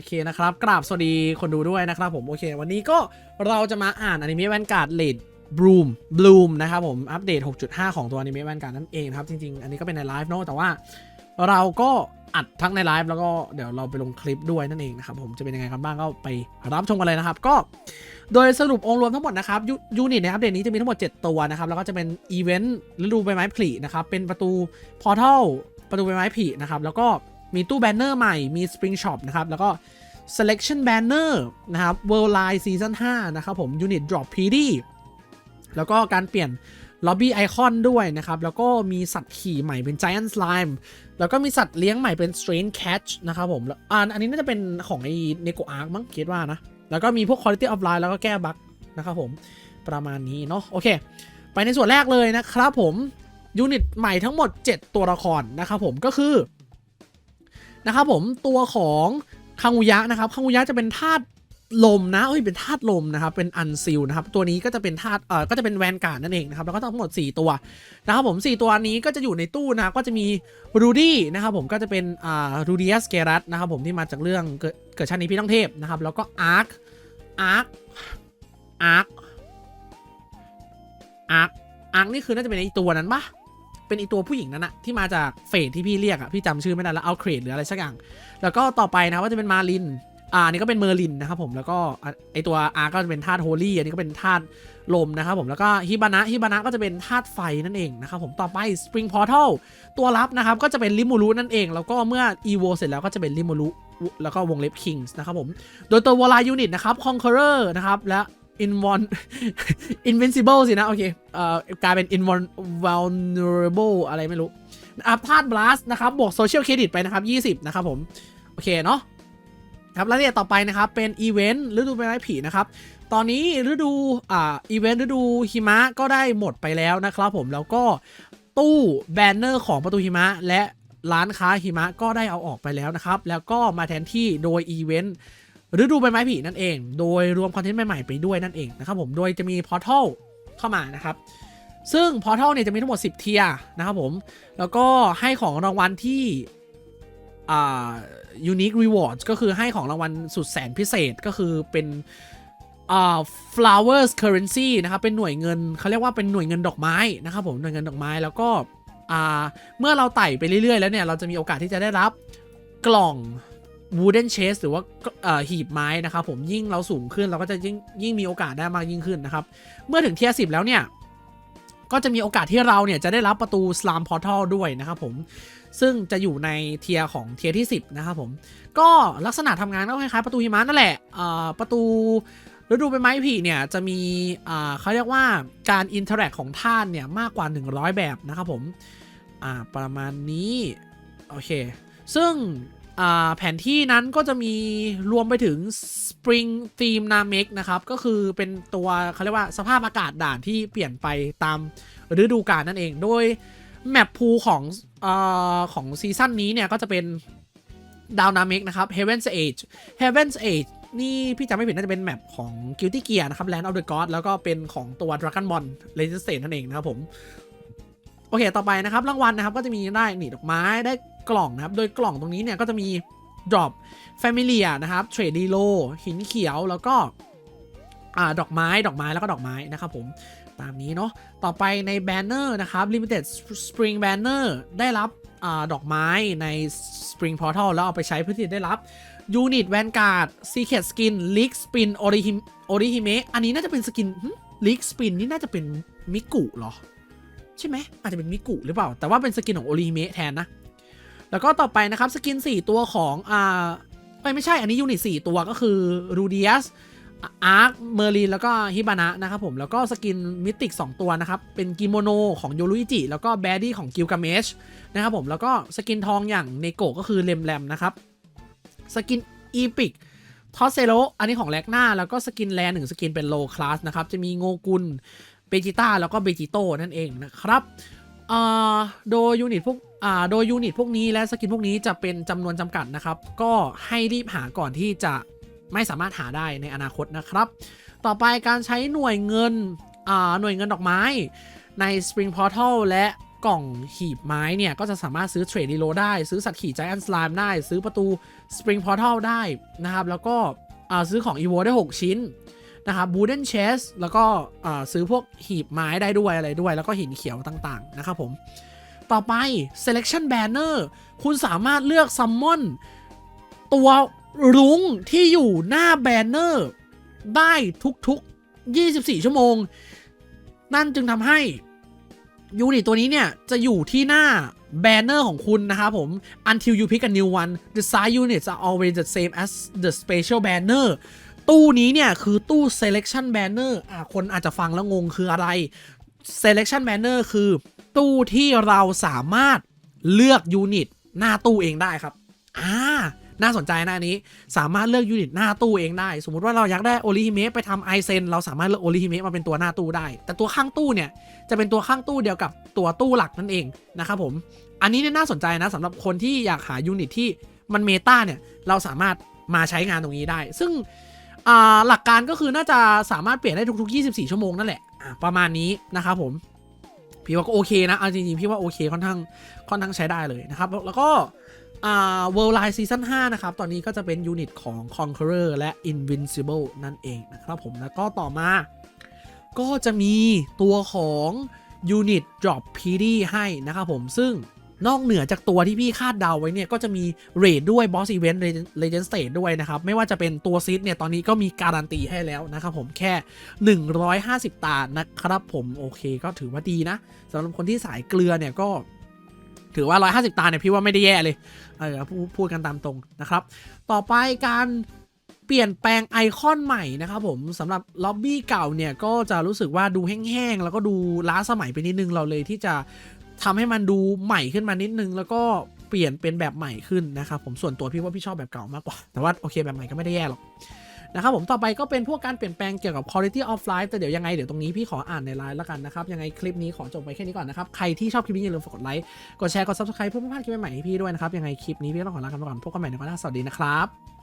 โอเคนะครับกราบสวัสดีคนดูด้วยนะครับผมโอเค วันนี้ก็เราจะมาอ่านอนิเมะแวนการ์ดเลดบลูมบลูมนะครับผมอัปเดต 6.5 ของตัวอนิเมะแวนการ์ดนั่นเองครับจริงๆ อันนี้ก็เป็นในไลฟ์เนอะแต่ว่าเราก็อัดทั้งในไลฟ์แล้วก็เดี๋ยวเราไปลงคลิปด้วยนั่นเองนะครับผมจะเป็นยังไงกันบ้างก็ไปรับชมกันเลยนะครับ ก็โดยสรุปองค์รวมทั้งหมดนะครับยูยูนิตในอัปเดตนี้จะมีทั้งหมด 7 ตัวนะครับแล้วก็จะเป็นอีเวนต์ฤดูใบไม้ผลินะครับเป็นประตูพอร์ทัลประตูใบไม้ผลินะครับแล้วก็ มีตู้แบนเนอร์ใหม่มี Spring Shop นะครับ แล้วก็ selection banner นะครับ world line season 5 นะครับผม unit drop PD แล้วก็การเปลี่ยน lobby icon ด้วยนะครับ แล้วก็มีสัตว์ขี่ใหม่เป็น giant slime แล้วก็มีสัตว์เลี้ยงใหม่เป็น strange catch นะครับผมแล้วอ่าอันนี้น่าจะเป็นของไอ้ Neko Arc มั้งคิดว่านะ แล้วก็มีพวก quality of life แล้วก็แก้บั๊กนะครับผมประมาณนี้เนาะโอเค ไปในส่วนแรกเลยนะครับผมยูนิตใหม่ทั้งหมด 7 ตัวละครนะครับผมก็คือ นะครับผมตัวของคังุยะนะครับคังุยะจะเป็นธาตุลมนะเอ้ยเป็นธาตุลมนะครับ เป็นอันซิลนะครับ ตัวนี้ก็จะเป็นธาตุเอ่อก็จะเป็นแวนการ์ดนั่นเองนะครับ แล้วก็ทั้งหมด 4 ตัวนะครับผม 4 ตัวนี้ก็จะอยู่ในตู้นะ ก็จะมีรูดี้นะครับผมก็จะเป็นอ่ารูดิอัสเกรัสนะครับผมที่มาจากเรื่องเกิดเกิดชาตินี้พี่ต้องเทพนะครับ แล้วก็อาร์ค อาร์ค อาร์ค อาร์ค อาร์คนี่คือน่าจะเป็นไอตัวนั้นปะ เป็นไอตัวผู้หญิงนั้นอะที่มาจากเฟสที่พี่เรียกอะพี่จำชื่อไม่ได้แล้วเอาเครดหรืออะไรสักอย่าง แล้วก็ต่อไปนะว่าจะเป็นมาลินอ่าอันนี่ก็เป็นเมอร์ลินนะครับผมแล้วก็ไอตัวอาร์ก็จะเป็นธาตุโฮลี่อันนี้ก็เป็นธาตุลมนะครับผมแล้วก็ฮิบานะฮิบานะก็จะเป็นธาตุไฟนั่นเองนะครับผมต่อไป Spring Portal ตัวรับนะครับก็จะเป็นลิมูรุนั่นเอง แล้วก็เมื่อ EVO เสร็จแล้วก็จะเป็นลิมูรุแล้วก็วงเล็บ Kings นะครับผม โดยตัววอลายูนิตนะครับ Conqueror นะครับและ Invon Invincible สินะ โอเคเอ่อกลายเป็น Invulnerable อะไรไม่รู้นะครับธาตุ Blast นะครับ บวก Social Credit ไปนะครับ 20 นะครับผม โอเคเนาะครับแล้วเนี่ยต่อไปนะครับ เป็นอีเวนต์ฤดูใบไม้ผลินะครับ ตอนนี้ฤดูอ่าอีเวนต์ฤดูหิมะก็ได้หมดไปแล้วนะครับผมแล้วก็ตู้แบนเนอร์ของประตูหิมะ และร้านค้าหิมะก็ได้เอาออกไปแล้วนะครับ แล้วก็มาแทนที่โดยอีเวนต์ ฤดูใบไม้ผลินั่นเอง โดยรวมคอนเทนต์ใหม่ๆไปด้วยนั่นเองนะครับผม โดยจะมีพอร์ทัลเข้ามานะครับ ซึ่งพอร์ทัลเนี่ยจะมีทั้งหมด 10 เทียนะครับผม แล้วก็ให้ของรางวัลที่อ่า unique rewards ก็คือให้ของรางวัลสุดแสนพิเศษก็คือเป็นอ่า flowers currency นะครับเป็นหน่วยเงินเขาเรียกว่าเป็นหน่วยเงินดอกไม้นะครับผมหน่วยเงินดอกไม้แล้วก็อ่าเมื่อเราไต่ไปเรื่อยๆ แล้วเนี่ย เราจะมีโอกาสที่จะได้รับกล่อง wooden chest หรือว่าหีบไม้นะครับผมยิ่งเราสูงขึ้นเราก็จะยิ่งยิ่งมีโอกาสได้มากยิ่งขึ้นนะครับ เมื่อถึงเทียร์สิแล้วเนี่ยก็จะมีโอกาสที่เราเนี่ยจะได้รับประตู Slam Portal ด้วยนะครับผม ซึ่งจะอยู่ในเทียร์ของเทียร์ที่ 10 นะครับผม ก็ลักษณะทำงานก็คล้ายๆประตูหิมะนั่นแหละประตูฤดูใบไม้ผลิเนี่ยจะมีเขาเรียกว่าการอินเทอร์แอคของท่านเนี่ยมากกว่า 100 แบบนะครับผมประมาณนี้ โอเค ซึ่ง แผนที่นั้นก็จะมีรวมไปถึง Spring Theme Namek นะครับ ก็คือเป็นตัวเขาเรียกว่าสภาพอากาศด่านที่เปลี่ยนไปตามฤดูกาลนั่นเอง โดยแมปพูของอของซีซั่นนี้เนี่ย ก็จะเป็นดาวนาเมกนะครับ Heaven's Age Heaven's Age นี่พี่จำไม่ผิดน่าจะเป็นแมปของ Guilty Gear นะครับ Land of the God แล้วก็เป็นของตัว Dragon Ball Resistance นั่นเองนะครับผม โอเค ต่อไปนะครับ รางวัลนะครับก็จะมีได้หนีดอกไม้ได้กล่องนะครับ โดยกล่องตรงนี้เนี่ยก็จะมี drop familia นะครับ trade d e l o หินเขียวแล้วก็ดอกไม้ดอกไม้แล้วก็ดอกไม้นะครับผมตามนี้เนาะต่อไปในแบนเนอร์นะครับ limited spring banner ได้รับอดอกไม้ใน spring portal แล้วเอาไปใช้เพื่อที่จะได้รับ unit vanguard secret skin leak spin orihim orihime อันนี้น่าจะเป็นสกินหึ leak spin นี่น่าจะเป็นมิกุเหรอ ใช่ไหมอาจจะเป็นมิกุหรือเปล่า แต่ว่าเป็นสกินของโอริฮิเมะแทนนะ แล้วก็ต่อไปนะครับสกิน 4 ตัวของอ่าเอ้ยไม่ใช่อันนี้ยูนิต 4 ตัวก็คือรูเดียสอาร์คเมอร์ลินแล้วก็ฮิบานะนะครับผมแล้วก็สกินมิติก 2 ตัวนะครับ เป็นกิโมโนของโยรุอิจิแล้วก็แบดดี้ของกิลกาเมชนะครับผมแล้วก็สกินทองอย่างเนโกะก็คือเลมแรมนะครับสกินอีพิกทอสเซโลอันนี้ของแลกหน้าแล้วก็สกินแลนหนึ่งสกินเป็นโลคลาสนะครับ จะมีโงกุลเบจิต้าแล้วก็เบจิโต้นั่นเองนะครับอ่าโดยยูนิตพวก อ่าโดยยูนิตพวกนี้และสกินพวกนี้จะเป็นจำนวนจำกัดนะครับ ก็ให้รีบหาก่อนที่จะไม่สามารถหาได้ในอนาคตนะครับ ต่อไปการใช้หน่วยเงินอ่าหน่วยเงินดอกไม้ใน Spring Portal และกล่องหีบไม้เนี่ย ก็จะสามารถซื้อเทรดดีโลได้ ซื้อสัตว์ขี่ Giant Slime ได้ ซื้อประตู Spring Portal ได้นะครับ แล้วก็ซื้อของ EVO ได้ 6 ชิ้นนะครับ Wooden Chest แล้วก็ซื้อพวกหีบไม้ได้ด้วยอะไรด้วย แล้วก็หินเขียวต่างๆ นะครับผม ต่อไป Selection Banner คุณสามารถเลือก Summon ตัวรุ้งที่อยู่หน้าแบนเนอร์ได้ทุกๆ 24 ชั่วโมง นั่นจึงทำให้ยูนิตตัวนี้เนี่ย จะอยู่ที่หน้าแบนเนอร์ของคุณนะครับผม until you pick a new one the side units are always the same as the special banner ตู้นี้เนี่ย คือตู้ selection banner อะคนอาจจะฟังแล้วงงคืออะไร selection banner คือ ตู้ที่เราสามารถเลือกยูนิตหน้าตู้เองได้ครับ อ่า น่าสนใจหนะอันนี้ สามารถเลือกยูนิตหน้าตู้เองได้ สมมติว่าเราอยากได้โอริฮิเมะไปทำไอเซนเราสามารถเลือกโอริฮิเมะมาเป็นตัวหน้าตู้ได้ แต่ตัวข้างตู้เนี่ย จะเป็นตัวข้างตู้เดียวกับตัวตู้หลักนั่นเองนะครับผม อันนี้เนี่ยน่าสนใจนะสำหรับคนที่อยากหายูนิตที่มันเมตาเนี่ย เราสามารถมาใช้งานตรงนี้ได้ ซึ่งหลักการก็คือน่าจะสามารถเปลี่ยนได้ทุกๆ 24 ชั่วโมงนั่นแหละ ประมาณนี้นะครับผม พี่ว่าก็โอเคนะเอาจริงๆพี่ว่าโอเคค่อนข้างค่อนข้างใช้ได้เลยนะครับ แล้วก็อ่า World Line Season 5 นะครับ ตอนนี้ก็จะเป็นยูนิตของ Conqueror และ Invincible นั่นเองนะครับผมแล้วก็ต่อมา ก็จะมีตัวของยูนิต Drop PD ให้นะครับผมซึ่ง นอกเหนือจากตัวที่พี่คาดเดาไว้เนี่ย ก็จะมีเรดด้วย Boss Event Legend Stage ด้วยนะครับ ไม่ว่าจะเป็นตัวซิดเนี่ย ตอนนี้ก็มีการันตีให้แล้วนะครับผมแค่ 150 ตานะครับผมโอเคก็ถือว่าดีนะสำหรับคนที่สายเกลือเนี่ยก็ถือว่า 150 ตาเนี่ยพี่ว่าไม่ได้แย่เลย เออพูดพูดกันตามตรงนะครับ ต่อไปการเปลี่ยนแปลงไอคอนใหม่นะครับผมสำหรับล็อบบี้เก่าเนี่ยก็จะรู้สึกว่าดูแห้งๆ แล้วก็ดูล้าสมัยไปนิดนึงเราเลยที่จะ ทำให้มันดูใหม่ขึ้นมานิดนึง แล้วก็เปลี่ยนเป็นแบบใหม่ขึ้นนะครับผมส่วนตัวพี่ว่าพี่ชอบแบบเก่ามากกว่า แต่ว่าโอเคแบบใหม่ก็ไม่ได้แย่หรอกนะครับผมต่อไปก็เป็นพวกการเปลี่ยนแปลงเกี่ยวกับ quality of life แต่เดี๋ยวยังไงเดี๋ยวตรงนี้พี่ขออ่านในไลน์แล้วกันนะครับ ยังไงคลิปนี้ขอจบไปแค่นี้ก่อนนะครับ ใครที่ชอบคลิปนี้อย่าลืมฝากกดไลค์กดแชร์กด subscribe เพื่อไม่พลาดคลิปใหม่ๆให้พี่ด้วยนะครับยังไงคลิปนี้พี่ต้องขอลากันไปก่อนพบกันใหม่ในวันหน้าสวัสดีนะครับ